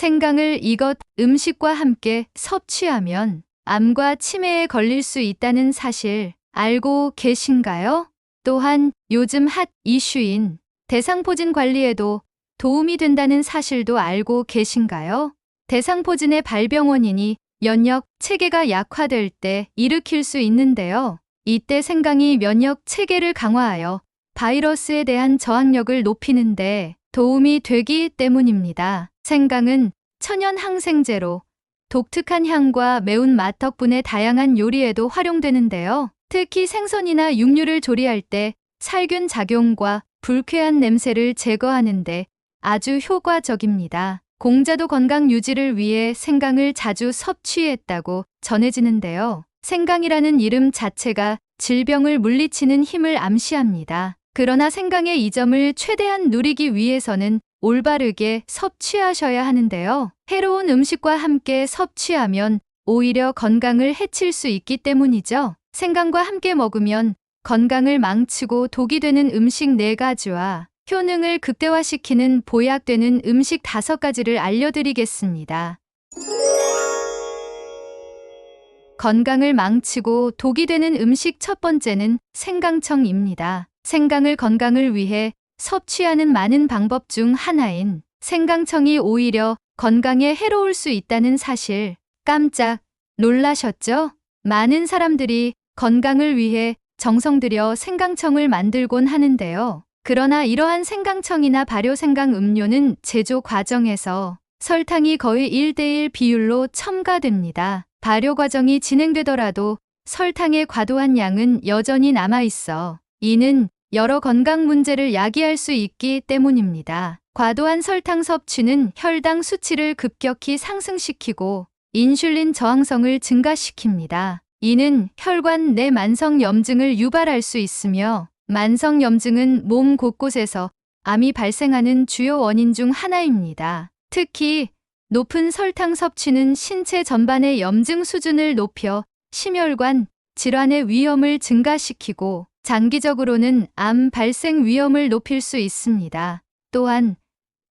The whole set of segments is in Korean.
생강을 이것 음식과 함께 섭취하면 암과 치매에 걸릴 수 있다는 사실 알고 계신가요? 또한 요즘 핫 이슈인 대상포진 관리에도 도움이 된다는 사실도 알고 계신가요? 대상포진의 발병 원인이 면역 체계가 약화될 때 일으킬 수 있는데요. 이때 생강이 면역 체계를 강화하여 바이러스에 대한 저항력을 높이는데 도움이 되기 때문입니다. 생강은 천연 항생제로 독특한 향과 매운 맛 덕분에 다양한 요리에도 활용되는데요. 특히 생선이나 육류를 조리할 때 살균 작용과 불쾌한 냄새를 제거하는데 아주 효과적입니다. 공자도 건강 유지를 위해 생강을 자주 섭취했다고 전해지는데요. 생강이라는 이름 자체가 질병을 물리치는 힘을 암시합니다. 그러나 생강의 이 점을 최대한 누리기 위해서는 올바르게 섭취하셔야 하는데요. 해로운 음식과 함께 섭취하면 오히려 건강을 해칠 수 있기 때문이죠. 생강과 함께 먹으면 건강을 망치고 독이 되는 음식 4가지와 효능을 극대화시키는 보약되는 음식 5가지를 알려드리겠습니다. 건강을 망치고 독이 되는 음식 첫 번째는 생강청입니다. 생강을 건강을 위해 섭취하는 많은 방법 중 하나인 생강청이 오히려 건강에 해로울 수 있다는 사실 깜짝 놀라셨죠? 많은 사람들이 건강을 위해 정성 들여 생강청을 만들곤 하는데요. 그러나 이러한 생강청이나 발효 생강 음료는 제조 과정에서 설탕이 거의 1대1 비율로 첨가됩니다. 발효 과정이 진행되더라도 설탕의 과도한 양은 여전히 남아 있어 이는 여러 건강 문제를 야기할 수 있기 때문입니다. 과도한 설탕 섭취는 혈당 수치를 급격히 상승시키고 인슐린 저항성을 증가시킵니다. 이는 혈관 내 만성 염증을 유발할 수 있으며 만성 염증은 몸 곳곳에서 암이 발생하는 주요 원인 중 하나입니다. 특히 높은 설탕 섭취는 신체 전반의 염증 수준을 높여 심혈관 질환의 위험을 증가시키고 장기적으로는 암 발생 위험을 높일 수 있습니다. 또한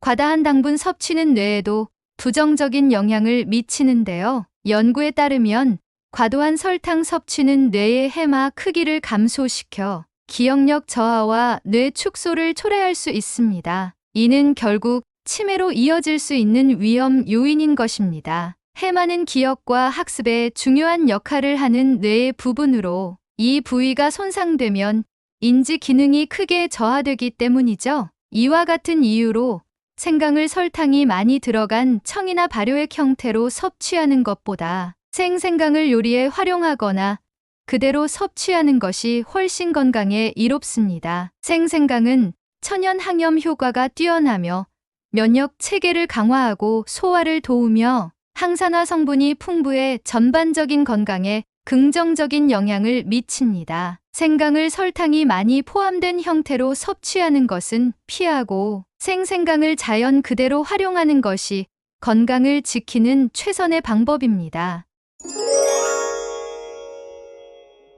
과다한 당분 섭취는 뇌에도 부정적인 영향을 미치는데요. 연구에 따르면 과도한 설탕 섭취는 뇌의 해마 크기를 감소시켜 기억력 저하와 뇌 축소를 초래할 수 있습니다. 이는 결국 치매로 이어질 수 있는 위험 요인인 것입니다. 해마는 기억과 학습에 중요한 역할을 하는 뇌의 부분으로 이 부위가 손상되면 인지 기능이 크게 저하되기 때문이죠. 이와 같은 이유로 생강을 설탕이 많이 들어간 청이나 발효액 형태로 섭취하는 것보다 생생강을 요리에 활용하거나 그대로 섭취하는 것이 훨씬 건강에 이롭습니다. 생생강은 천연 항염 효과가 뛰어나며 면역 체계를 강화하고 소화를 도우며 항산화 성분이 풍부해 전반적인 건강에 긍정적인 영향을 미칩니다. 생강을 설탕이 많이 포함된 형태로 섭취하는 것은 피하고 생생강을 자연 그대로 활용하는 것이 건강을 지키는 최선의 방법입니다.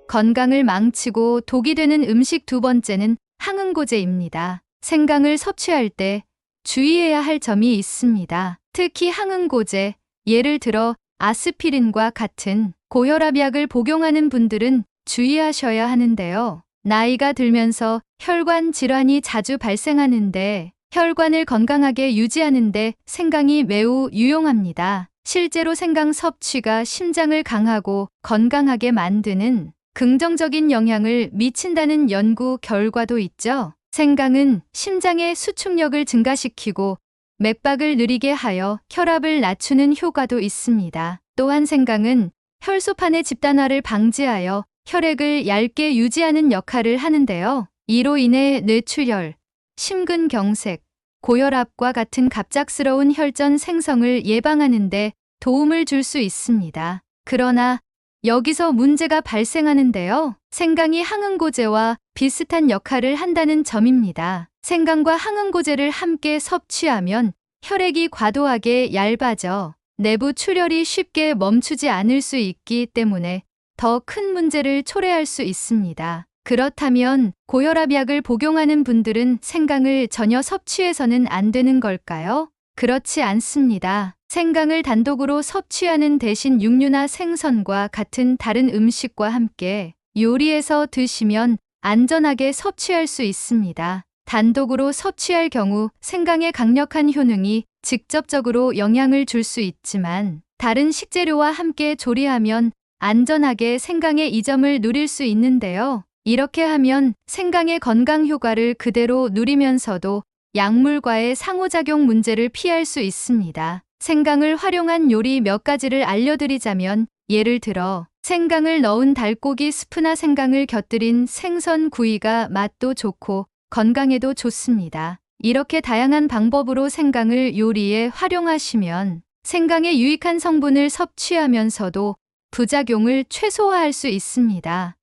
건강을 망치고 독이 되는 음식 두 번째는 항응고제입니다. 생강을 섭취할 때 주의해야 할 점이 있습니다. 특히 항응고제, 예를 들어 아스피린과 같은 고혈압약을 복용하는 분들은 주의하셔야 하는데요. 나이가 들면서 혈관 질환이 자주 발생하는데 혈관을 건강하게 유지하는데 생강이 매우 유용합니다. 실제로 생강 섭취가 심장을 강하고 건강하게 만드는 긍정적인 영향을 미친다는 연구 결과도 있죠. 생강은 심장의 수축력을 증가시키고 맥박을 느리게 하여 혈압을 낮추는 효과도 있습니다. 또한 생강은 혈소판의 집단화를 방지하여 혈액을 얇게 유지하는 역할을 하는데요. 이로 인해 뇌출혈, 심근경색, 고혈압과 같은 갑작스러운 혈전 생성을 예방하는 데 도움을 줄 수 있습니다. 그러나 여기서 문제가 발생하는데요. 생강이 항응고제와 비슷한 역할을 한다는 점입니다. 생강과 항응고제를 함께 섭취하면 혈액이 과도하게 얇아져 내부 출혈이 쉽게 멈추지 않을 수 있기 때문에 더 큰 문제를 초래할 수 있습니다. 그렇다면 고혈압약을 복용하는 분들은 생강을 전혀 섭취해서는 안 되는 걸까요? 그렇지 않습니다. 생강을 단독으로 섭취하는 대신 육류나 생선과 같은 다른 음식과 함께 요리해서 드시면 안전하게 섭취할 수 있습니다. 단독으로 섭취할 경우 생강의 강력한 효능이 직접적으로 영향을 줄 수 있지만 다른 식재료와 함께 조리하면 안전하게 생강의 이점을 누릴 수 있는데요. 이렇게 하면 생강의 건강 효과를 그대로 누리면서도 약물과의 상호작용 문제를 피할 수 있습니다. 생강을 활용한 요리 몇 가지를 알려드리자면 예를 들어 생강을 넣은 달고기 스프나 생강을 곁들인 생선 구이가 맛도 좋고 건강에도 좋습니다. 이렇게 다양한 방법으로 생강을 요리에 활용하시면 생강의 유익한 성분을 섭취하면서도 부작용을 최소화할 수 있습니다.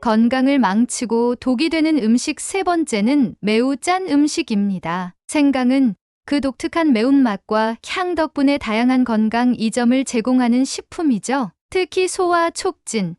건강을 망치고 독이 되는 음식 세 번째는 매우 짠 음식입니다. 생강은 그 독특한 매운맛과 향 덕분에 다양한 건강 이점을 제공하는 식품이죠. 특히 소화 촉진,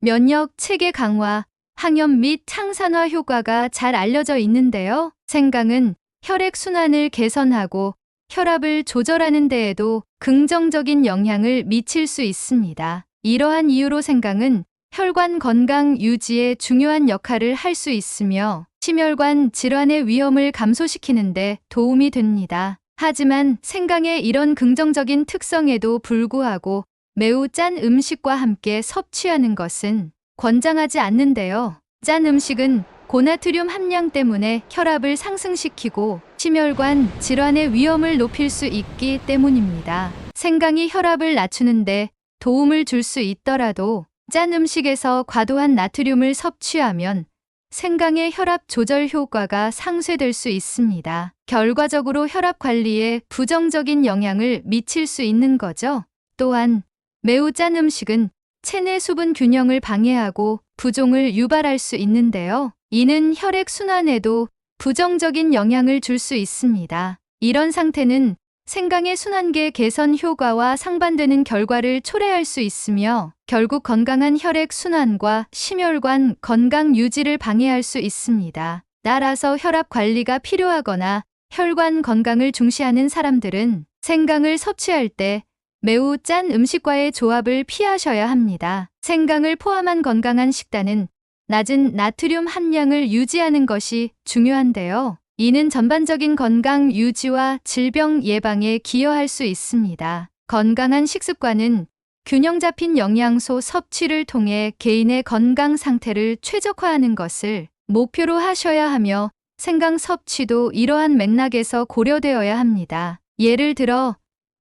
면역 체계 강화, 항염 및 항산화 효과가 잘 알려져 있는데요. 생강은 혈액 순환을 개선하고 혈압을 조절하는 데에도 긍정적인 영향을 미칠 수 있습니다. 이러한 이유로 생강은 혈관 건강 유지에 중요한 역할을 할 수 있으며 심혈관 질환의 위험을 감소시키는데 도움이 됩니다. 하지만 생강의 이런 긍정적인 특성에도 불구하고 매우 짠 음식과 함께 섭취하는 것은 권장하지 않는데요. 짠 음식은 고나트륨 함량 때문에 혈압을 상승시키고 심혈관 질환의 위험을 높일 수 있기 때문입니다. 생강이 혈압을 낮추는데 도움을 줄 수 있더라도 짠 음식에서 과도한 나트륨을 섭취하면 생강의 혈압 조절 효과가 상쇄될 수 있습니다. 결과적으로 혈압 관리에 부정적인 영향을 미칠 수 있는 거죠. 또한 매우 짠 음식은 체내 수분 균형을 방해하고 부종을 유발할 수 있는데요. 이는 혈액 순환에도 부정적인 영향을 줄 수 있습니다. 이런 상태는 생강의 순환계 개선 효과와 상반되는 결과를 초래할 수 있으며 결국 건강한 혈액 순환과 심혈관 건강 유지를 방해할 수 있습니다. 따라서 혈압 관리가 필요하거나 혈관 건강을 중시하는 사람들은 생강을 섭취할 때 매우 짠 음식과의 조합을 피하셔야 합니다. 생강을 포함한 건강한 식단은 낮은 나트륨 함량을 유지하는 것이 중요한데요. 이는 전반적인 건강 유지와 질병 예방에 기여할 수 있습니다. 건강한 식습관은 균형 잡힌 영양소 섭취를 통해 개인의 건강 상태를 최적화하는 것을 목표로 하셔야 하며 생강 섭취도 이러한 맥락에서 고려되어야 합니다. 예를 들어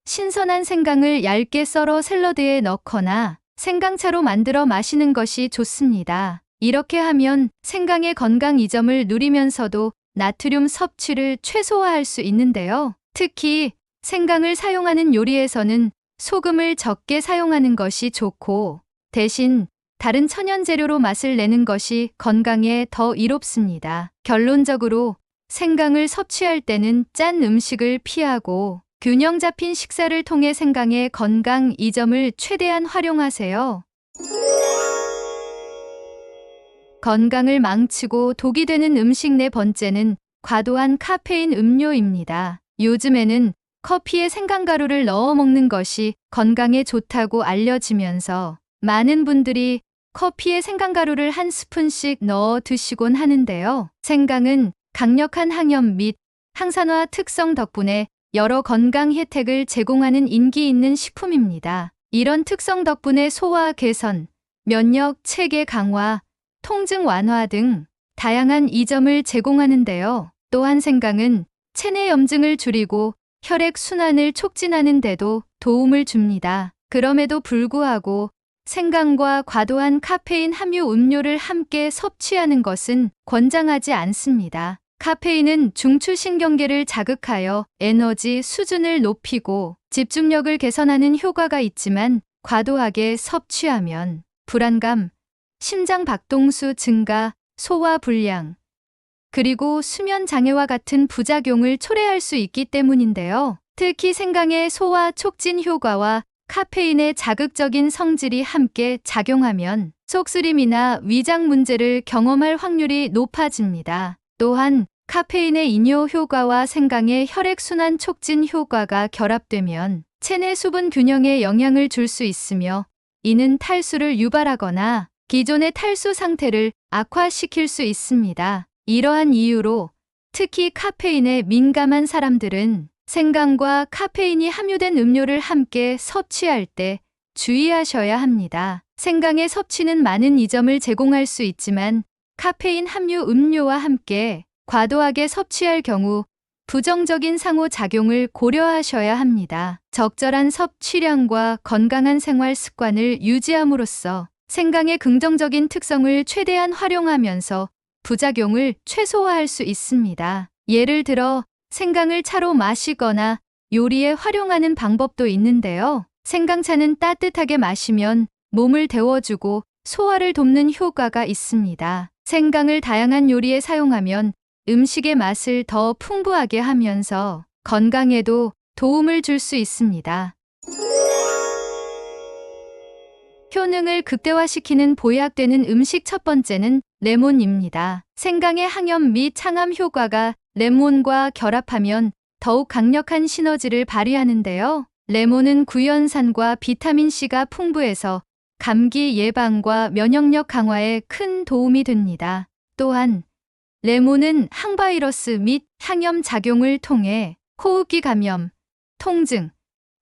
신선한 생강을 얇게 썰어 샐러드에 넣거나 생강차로 만들어 마시는 것이 좋습니다. 이렇게 하면 생강의 건강 이점을 누리면서도 나트륨 섭취를 최소화할 수 있는데요. 특히 생강을 사용하는 요리에서는 소금을 적게 사용하는 것이 좋고 대신 다른 천연 재료로 맛을 내는 것이 건강에 더 이롭습니다. 결론적으로 생강을 섭취할 때는 짠 음식을 피하고 균형 잡힌 식사를 통해 생강의 건강 이점을 최대한 활용하세요. 건강을 망치고 독이 되는 음식 네 번째는 과도한 카페인 음료입니다. 요즘에는 커피에 생강가루를 넣어 먹는 것이 건강에 좋다고 알려지면서 많은 분들이 커피에 생강가루를 한 스푼씩 넣어 드시곤 하는데요. 생강은 강력한 항염 및 항산화 특성 덕분에 여러 건강 혜택을 제공하는 인기 있는 식품입니다. 이런 특성 덕분에 소화 개선, 면역 체계 강화, 통증 완화 등 다양한 이점을 제공하는데요. 또한 생강은 체내 염증을 줄이고 혈액 순환을 촉진하는 데도 도움을 줍니다. 그럼에도 불구하고 생강과 과도한 카페인 함유 음료를 함께 섭취하는 것은 권장하지 않습니다. 카페인은 중추신경계를 자극하여 에너지 수준을 높이고 집중력을 개선하는 효과가 있지만 과도하게 섭취하면 불안감, 심장 박동수 증가, 소화 불량, 그리고 수면 장애와 같은 부작용을 초래할 수 있기 때문인데요. 특히 생강의 소화 촉진 효과와 카페인의 자극적인 성질이 함께 작용하면 속쓰림이나 위장 문제를 경험할 확률이 높아집니다. 또한 카페인의 이뇨 효과와 생강의 혈액순환 촉진 효과가 결합되면 체내 수분 균형에 영향을 줄 수 있으며 이는 탈수를 유발하거나 기존의 탈수 상태를 악화시킬 수 있습니다. 이러한 이유로 특히 카페인에 민감한 사람들은 생강과 카페인이 함유된 음료를 함께 섭취할 때 주의하셔야 합니다. 생강의 섭취는 많은 이점을 제공할 수 있지만 카페인 함유 음료와 함께 과도하게 섭취할 경우 부정적인 상호작용을 고려하셔야 합니다. 적절한 섭취량과 건강한 생활 습관을 유지함으로써 생강의 긍정적인 특성을 최대한 활용하면서 부작용을 최소화할 수 있습니다. 예를 들어 생강을 차로 마시거나 요리에 활용하는 방법도 있는데요. 생강차는 따뜻하게 마시면 몸을 데워주고 소화를 돕는 효과가 있습니다. 생강을 다양한 요리에 사용하면 음식의 맛을 더 풍부하게 하면서 건강에도 도움을 줄 수 있습니다. 효능을 극대화시키는 보약되는 음식 첫 번째는 레몬입니다. 생강의 항염 및 창암 효과가 레몬과 결합하면 더욱 강력한 시너지를 발휘하는데요. 레몬은 구연산과 비타민C가 풍부해서 감기 예방과 면역력 강화에 큰 도움이 됩니다. 또한 레몬은 항바이러스 및 항염 작용을 통해 호흡기 감염, 통증,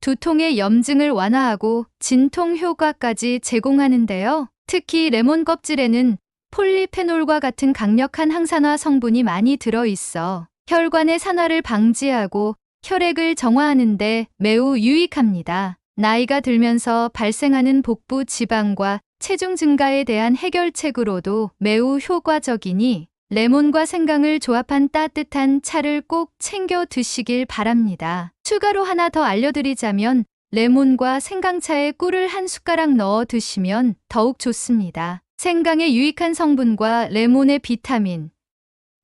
두통의 염증을 완화하고 진통 효과까지 제공하는데요. 특히 레몬 껍질에는 폴리페놀과 같은 강력한 항산화 성분이 많이 들어 있어 혈관의 산화를 방지하고 혈액을 정화하는 데 매우 유익합니다. 나이가 들면서 발생하는 복부 지방과 체중 증가에 대한 해결책으로도 매우 효과적이니 레몬과 생강을 조합한 따뜻한 차를 꼭 챙겨 드시길 바랍니다. 추가로 하나 더 알려드리자면 레몬과 생강차에 꿀을 한 숟가락 넣어 드시면 더욱 좋습니다. 생강의 유익한 성분과 레몬의 비타민,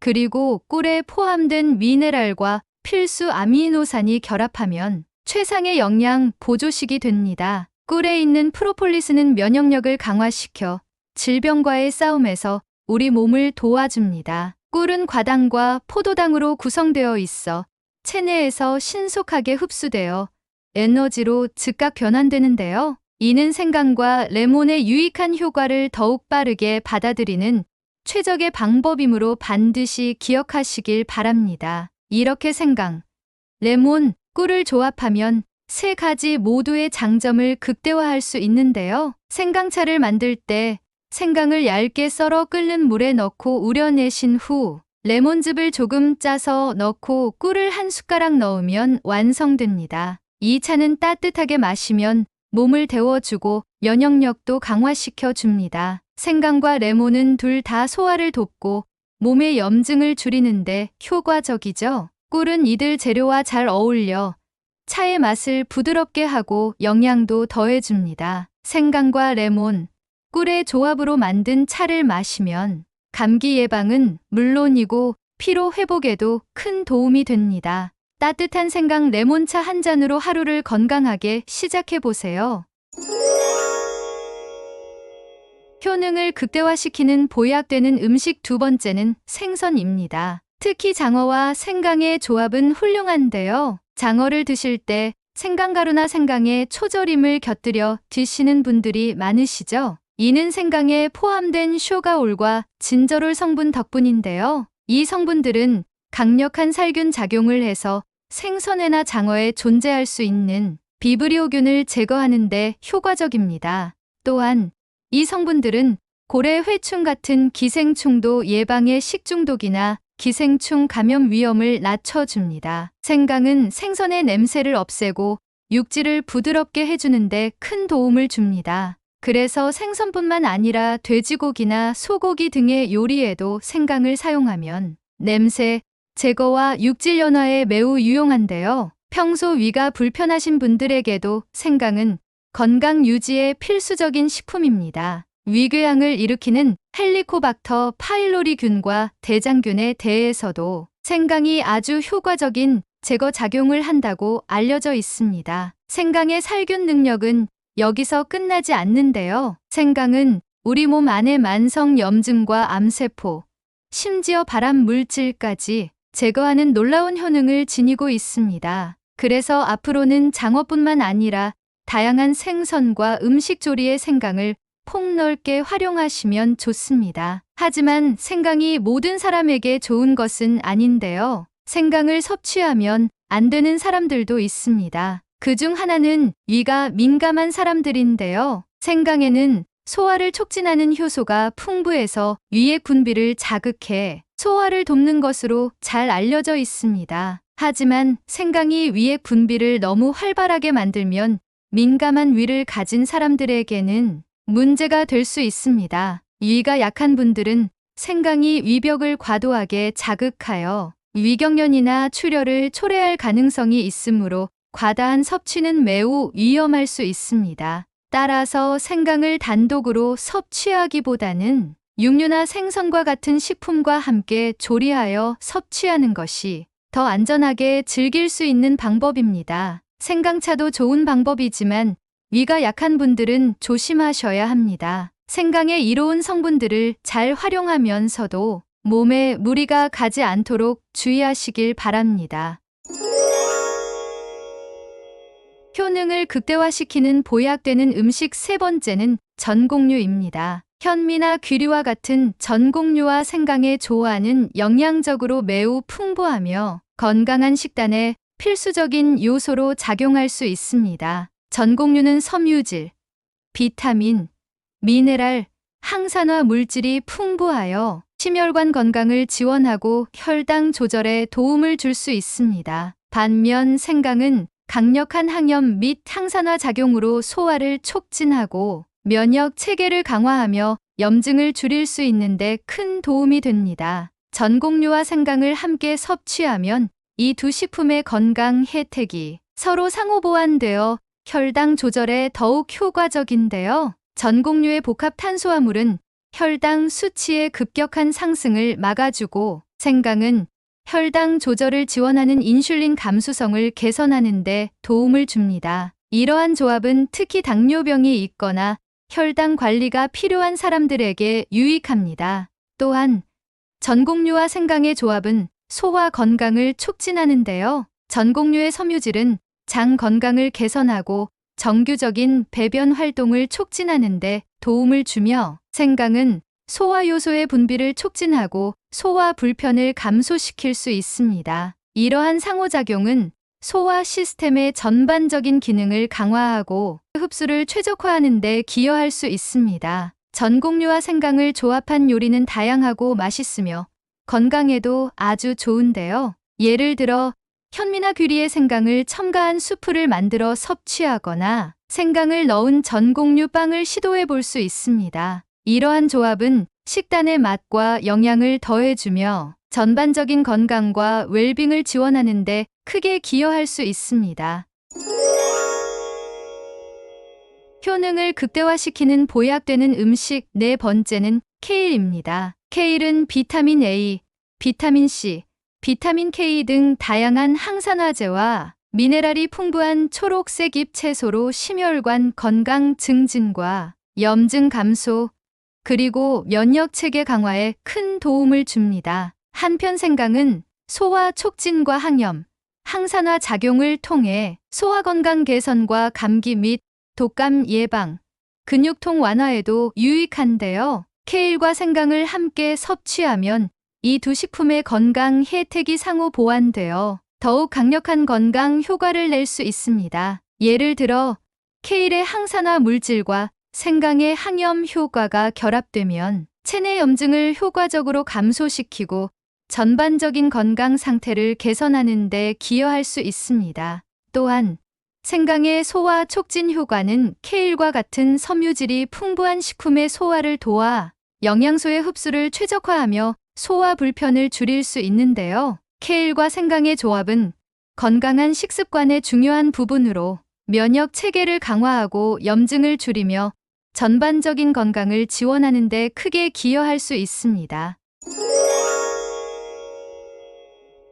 그리고 꿀에 포함된 미네랄과 필수 아미노산이 결합하면 최상의 영양 보조식이 됩니다. 꿀에 있는 프로폴리스는 면역력을 강화시켜 질병과의 싸움에서 우리 몸을 도와줍니다. 꿀은 과당과 포도당으로 구성되어 있어 체내에서 신속하게 흡수되어 에너지로 즉각 변환되는데요. 이는 생강과 레몬의 유익한 효과를 더욱 빠르게 받아들이는 최적의 방법이므로 반드시 기억하시길 바랍니다. 이렇게 생강, 레몬, 꿀을 조합하면 세 가지 모두의 장점을 극대화할 수 있는데요. 생강차를 만들 때 생강을 얇게 썰어 끓는 물에 넣고 우려내신 후 레몬즙을 조금 짜서 넣고 꿀을 한 숟가락 넣으면 완성됩니다. 이 차는 따뜻하게 마시면 몸을 데워주고 면역력도 강화시켜 줍니다. 생강과 레몬은 둘 다 소화를 돕고 몸의 염증을 줄이는데 효과적이죠. 꿀은 이들 재료와 잘 어울려 차의 맛을 부드럽게 하고 영양도 더해줍니다. 생강과 레몬, 꿀의 조합으로 만든 차를 마시면 감기 예방은 물론이고 피로 회복에도 큰 도움이 됩니다. 따뜻한 생강 레몬차 한 잔으로 하루를 건강하게 시작해 보세요. 효능을 극대화시키는 보약되는 음식 두 번째는 생선입니다. 특히 장어와 생강의 조합은 훌륭한데요. 장어를 드실 때 생강가루나 생강에 초절임을 곁들여 드시는 분들이 많으시죠? 이는 생강에 포함된 쇼가올과 진저롤 성분 덕분인데요. 이 성분들은 강력한 살균 작용을 해서 생선회나 장어에 존재할 수 있는 비브리오균을 제거하는 데 효과적입니다. 또한 이 성분들은 고래 회충 같은 기생충도 예방의 식중독이나 기생충 감염 위험을 낮춰줍니다. 생강은 생선의 냄새를 없애고 육질을 부드럽게 해주는데 큰 도움을 줍니다. 그래서 생선뿐만 아니라 돼지고기나 소고기 등의 요리에도 생강을 사용하면 냄새 제거와 육질 연화에 매우 유용한데요. 평소 위가 불편하신 분들에게도 생강은 건강 유지에 필수적인 식품입니다. 위궤양을 일으키는 헬리코박터 파일로리균과 대장균에 대해서도 생강이 아주 효과적인 제거 작용을 한다고 알려져 있습니다. 생강의 살균 능력은 여기서 끝나지 않는데요. 생강은 우리 몸 안의 만성 염증과 암세포, 심지어 발암 물질까지 제거하는 놀라운 효능을 지니고 있습니다. 그래서 앞으로는 장어뿐만 아니라 다양한 생선과 음식 조리의 생강을 폭넓게 활용하시면 좋습니다. 하지만 생강이 모든 사람에게 좋은 것은 아닌데요. 생강을 섭취하면 안 되는 사람들도 있습니다. 그 중 하나는 위가 민감한 사람들인데요. 생강에는 소화를 촉진하는 효소가 풍부해서 위의 군비를 자극해 소화를 돕는 것으로 잘 알려져 있습니다. 하지만 생강이 위의 군비를 너무 활발하게 만들면 민감한 위를 가진 사람들에게는 문제가 될 수 있습니다. 위가 약한 분들은 생강이 위벽을 과도하게 자극하여 위경련이나 출혈을 초래할 가능성이 있으므로 과다한 섭취는 매우 위험할 수 있습니다. 따라서 생강을 단독으로 섭취하기보다는 육류나 생선과 같은 식품과 함께 조리하여 섭취하는 것이 더 안전하게 즐길 수 있는 방법입니다. 생강차도 좋은 방법이지만 위가 약한 분들은 조심하셔야 합니다. 생강의 이로운 성분들을 잘 활용하면서도 몸에 무리가 가지 않도록 주의하시길 바랍니다. 효능을 극대화시키는 보약되는 음식 세 번째는 전곡류입니다. 현미나 귀류와 같은 전곡류와 생강의 조화는 영양적으로 매우 풍부하며 건강한 식단에 필수적인 요소로 작용할 수 있습니다. 전곡류는 섬유질, 비타민, 미네랄, 항산화 물질이 풍부하여 심혈관 건강을 지원하고 혈당 조절에 도움을 줄 수 있습니다. 반면 생강은 강력한 항염 및 항산화 작용으로 소화를 촉진하고 면역 체계를 강화하며 염증을 줄일 수 있는데 큰 도움이 됩니다. 전곡류와 생강을 함께 섭취하면 이 두 식품의 건강 혜택이 서로 상호 보완되어 혈당 조절에 더욱 효과적인데요. 전곡류의 복합 탄수화물은 혈당 수치의 급격한 상승을 막아주고 생강은 혈당 조절을 지원하는 인슐린 감수성을 개선하는 데 도움을 줍니다. 이러한 조합은 특히 당뇨병이 있거나 혈당 관리가 필요한 사람들에게 유익합니다. 또한 전곡류와 생강의 조합은 소화 건강을 촉진하는데요. 전곡류의 섬유질은 장 건강을 개선하고 정규적인 배변 활동을 촉진하는 데 도움을 주며 생강은 소화 요소의 분비를 촉진하고 소화 불편을 감소시킬 수 있습니다. 이러한 상호작용은 소화 시스템의 전반적인 기능을 강화하고 흡수를 최적화하는 데 기여할 수 있습니다. 전곡류와 생강을 조합한 요리는 다양하고 맛있으며 건강에도 아주 좋은데요. 예를 들어 현미나 귀리의 생강을 첨가한 수프를 만들어 섭취하거나 생강을 넣은 전곡류 빵을 시도해 볼 수 있습니다. 이러한 조합은 식단의 맛과 영양을 더해주며 전반적인 건강과 웰빙을 지원하는 데 크게 기여할 수 있습니다. 효능을 극대화시키는 보약되는 음식 네 번째는 케일입니다. 케일은 비타민 A, 비타민 C, 비타민 K 등 다양한 항산화제와 미네랄이 풍부한 초록색 잎 채소로 심혈관 건강 증진과 염증 감소, 그리고 면역 체계 강화에 큰 도움을 줍니다. 한편 생강은 소화 촉진과 항염, 항산화 작용을 통해 소화 건강 개선과 감기 및 독감 예방, 근육통 완화에도 유익한데요. 케일과 생강을 함께 섭취하면 이 두 식품의 건강 혜택이 상호 보완되어 더욱 강력한 건강 효과를 낼 수 있습니다. 예를 들어 케일의 항산화 물질과 생강의 항염 효과가 결합되면 체내 염증을 효과적으로 감소시키고 전반적인 건강 상태를 개선하는 데 기여할 수 있습니다. 또한 생강의 소화 촉진 효과는 케일과 같은 섬유질이 풍부한 식품의 소화를 도와 영양소의 흡수를 최적화하며 소화 불편을 줄일 수 있는데요. 케일과 생강의 조합은 건강한 식습관의 중요한 부분으로 면역 체계를 강화하고 염증을 줄이며 전반적인 건강을 지원하는 데 크게 기여할 수 있습니다.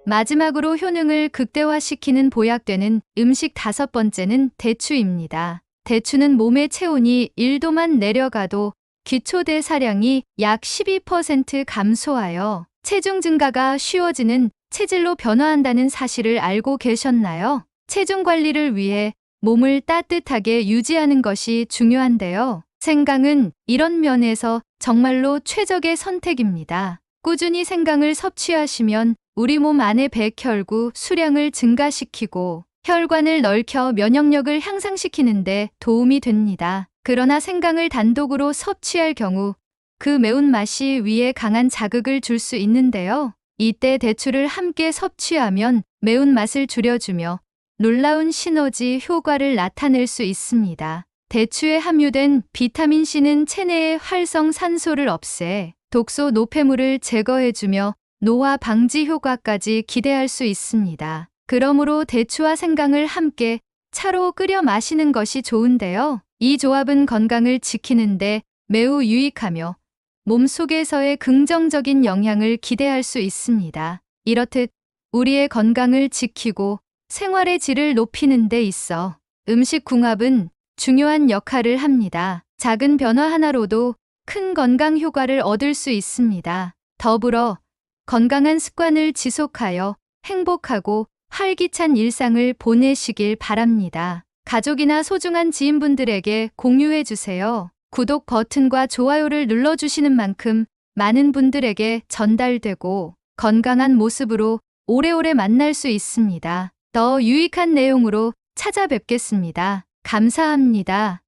마지막으로 효능을 극대화시키는 보약되는 음식 다섯 번째는 대추입니다. 대추는 몸의 체온이 1도만 내려가도 기초대 사량이 약 12% 감소하여 체중 증가가 쉬워지는 체질로 변화한다는 사실을 알고 계셨나요? 체중 관리를 위해 몸을 따뜻하게 유지하는 것이 중요한데요. 생강은 이런 면에서 정말로 최적의 선택입니다. 꾸준히 생강을 섭취하시면 우리 몸 안의 백혈구 수량을 증가시키고 혈관을 넓혀 면역력을 향상시키는데 도움이 됩니다. 그러나 생강을 단독으로 섭취할 경우 그 매운맛이 위에 강한 자극을 줄 수 있는데요. 이때 대추를 함께 섭취하면 매운맛을 줄여주며 놀라운 시너지 효과를 나타낼 수 있습니다. 대추에 함유된 비타민 C는 체내의 활성 산소를 없애 독소 노폐물을 제거해주며 노화 방지 효과까지 기대할 수 있습니다. 그러므로 대추와 생강을 함께 차로 끓여 마시는 것이 좋은데요. 이 조합은 건강을 지키는데 매우 유익하며 몸 속에서의 긍정적인 영향을 기대할 수 있습니다. 이렇듯 우리의 건강을 지키고 생활의 질을 높이는 데 있어 음식 궁합은 중요한 역할을 합니다. 작은 변화 하나로도 큰 건강 효과를 얻을 수 있습니다. 더불어 건강한 습관을 지속하여 행복하고 활기찬 일상을 보내시길 바랍니다. 가족이나 소중한 지인분들에게 공유해 주세요. 구독 버튼과 좋아요를 눌러주시는 만큼 많은 분들에게 전달되고 건강한 모습으로 오래오래 만날 수 있습니다. 더 유익한 내용으로 찾아뵙겠습니다. 감사합니다.